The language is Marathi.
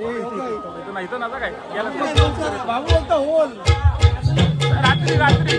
नाही तर ना काय गेला होल रात्री रात्री